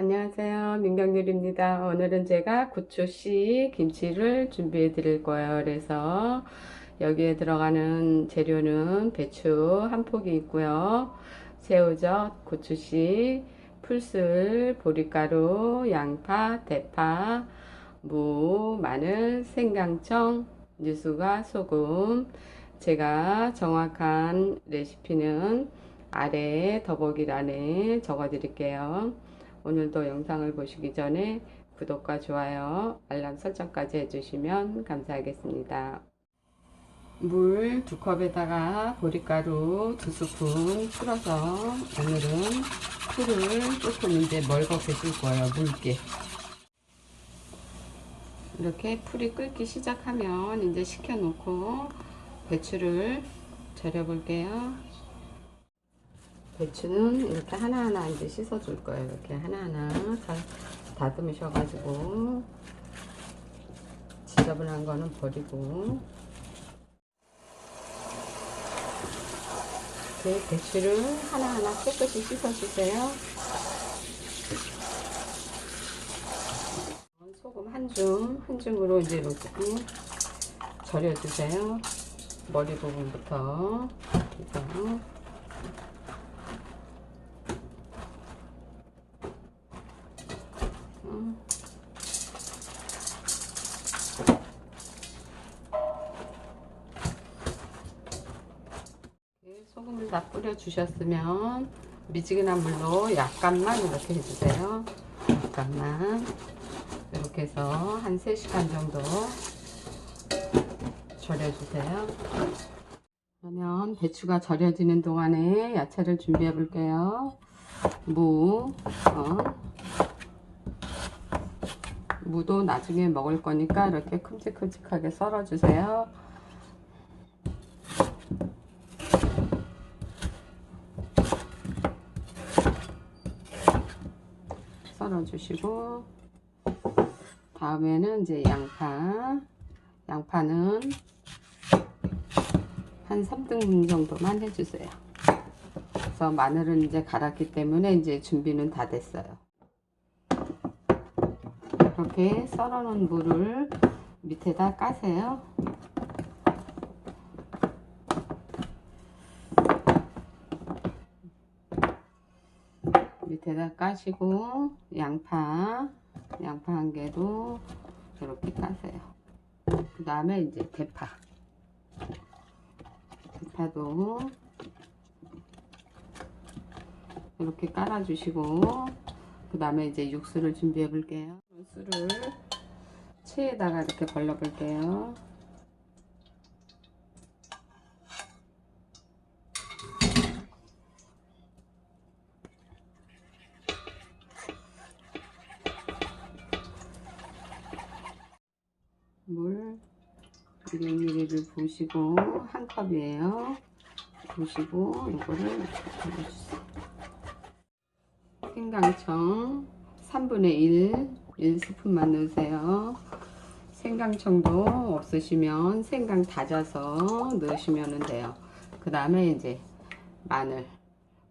안녕하세요. 민경률입니다. 오늘은 제가 고추씨 김치를 준비해 드릴 거예요. 그래서 여기에 들어가는 재료는 배추 한 포기 있고요. 새우젓, 고추씨, 풀슬, 보리가루, 양파, 대파, 무, 마늘, 생강청, 유수가 소금. 제가 정확한 레시피는 아래 더보기란에 적어 드릴게요. 오늘도 영상을 보시기 전에 구독과 좋아요, 알람 설정까지 해주시면 감사하겠습니다. 물두 컵에다가 보리가루 두 스푼 풀어서 오늘은 풀을 조금 이제 멀겋게 쓸 거예요. 묽게. 이렇게 풀이 끓기 시작하면 이제 식혀놓고 배추를 절여 볼게요. 배추는 이렇게 하나하나 이제 씻어줄 거예요. 이렇게 하나하나 다 다듬으셔가지고 지저분한 거는 버리고 이렇게 배추를 하나하나 깨끗이 씻어주세요. 소금 한 줌, 한 줌으로 이제 이렇게 절여주세요. 머리 부분부터. 그래서 소금을 다 뿌려 주셨으면 미지근한 물로 약간만 이렇게 해주세요. 약간만 이렇게 해서 한 3시간 정도 절여주세요. 그러면 배추가 절여지는 동안에 야채를 준비해 볼게요. 무, 어. 무도 나중에 먹을 거니까 이렇게 큼직큼직하게 썰어주세요. 썰어주시고 다음에는 이제 양파. 양파는 한 3등분 정도만 해주세요. 그래서 마늘은 이제 갈았기 때문에 이제 준비는 다 됐어요. 이렇게 썰어 놓은 물을 밑에다 까세요 밑에다 까시고 양파 양파 한 개도 이렇게 까세요. 그 다음에 이제 대파. 대파도 이렇게 깔아 주시고 그 다음에 이제 육수를 준비해 볼게요. 육수를 체에다가 이렇게 걸러 볼게요 물 200ml를 부으시고 한 컵이에요. 부으시고 이거를 넣어주세요. 생강청 3분의 1 1스푼만 넣으세요. 생강청도 없으시면 생강 다져서 넣으시면 돼요. 그 다음에 이제 마늘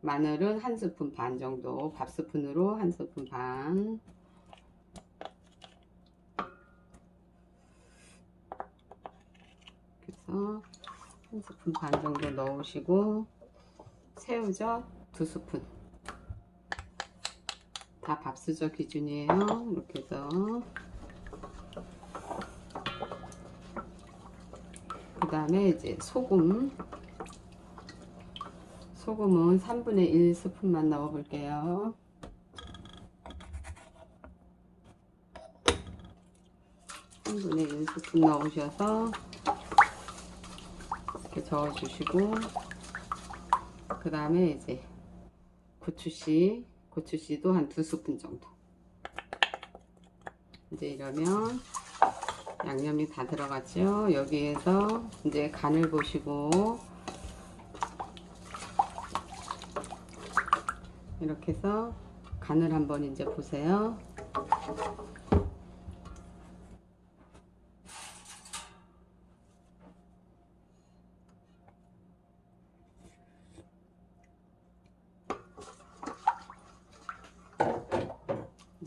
마늘은 한 스푼 반 정도 밥 스푼으로 한 스푼 반 그래서 한 스푼 반 정도 넣으시고 새우젓 두 스푼. 다 밥수저 기준이에요. 이렇게 해서. 그 다음에 이제 소금. 소금은 3분의 1 스푼만 넣어 볼게요. 3분의 1 스푼 넣으셔서 이렇게 저어 주시고 그 다음에 이제 고추씨 고추씨도 한 두 스푼 정도. 이제 이러면 양념이 다 들어갔죠? 여기에서 이제 간을 보시고 이렇게 해서 간을 한번 이제 보세요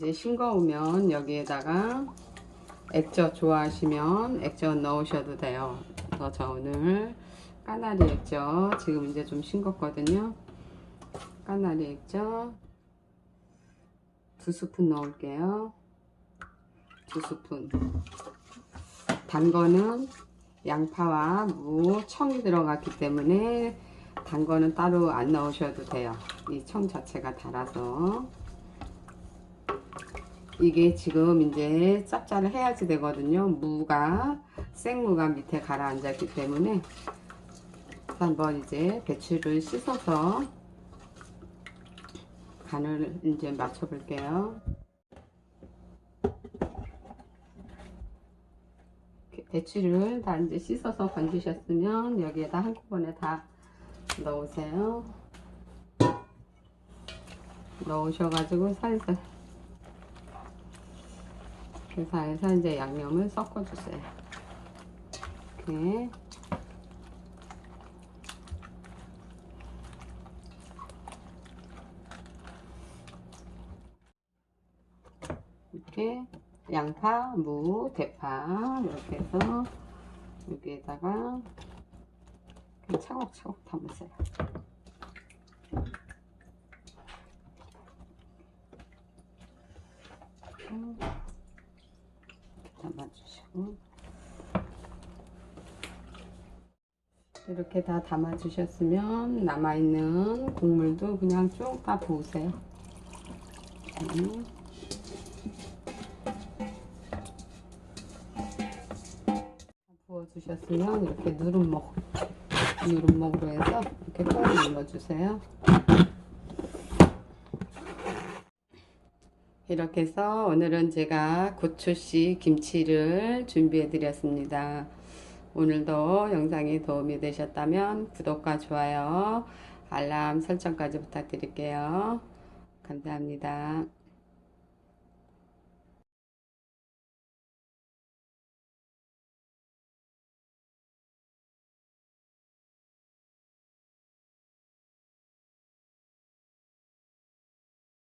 이제 싱거우면 여기에다가 액젓 좋아하시면 액젓 넣으셔도 돼요. 그래서 저 오늘 까나리 액젓 지금 이제 좀 싱겁거든요. 까나리 액젓 두 스푼 넣을게요. 두 스푼. 단 거는 양파와 무, 청이 들어갔기 때문에 단 거는 따로 안 넣으셔도 돼요. 이 청 자체가 달아서. 이게 지금 이제 짭짤을 해야지 되거든요. 무가 생무가 밑에 가라앉았기 때문에 한번 이제 배추를 씻어서 간을 이제 맞춰 볼게요. 배추를 다 이제 씻어서 건지셨으면 여기에다 한꺼번에 다 넣으세요. 넣으셔가지고 살살 이렇게 살살 이제 양념을 섞어주세요. 이렇게 이렇게 양파, 무, 대파 이렇게 해서 여기에다가 차곡차곡 담으세요. 담아주시고 이렇게 다 담아주셨으면 남아있는 국물도 그냥 쭉 다 부으세요. 음. 부어주셨으면 이렇게 누름목 누름목으로 해서 이렇게 꼭 눌러주세요. 이렇게 해서 오늘은 제가 고추씨 김치를 준비해 드렸습니다. 오늘도 영상이 도움이 되셨다면 구독과 좋아요, 알람 설정까지 부탁드릴게요. 감사합니다.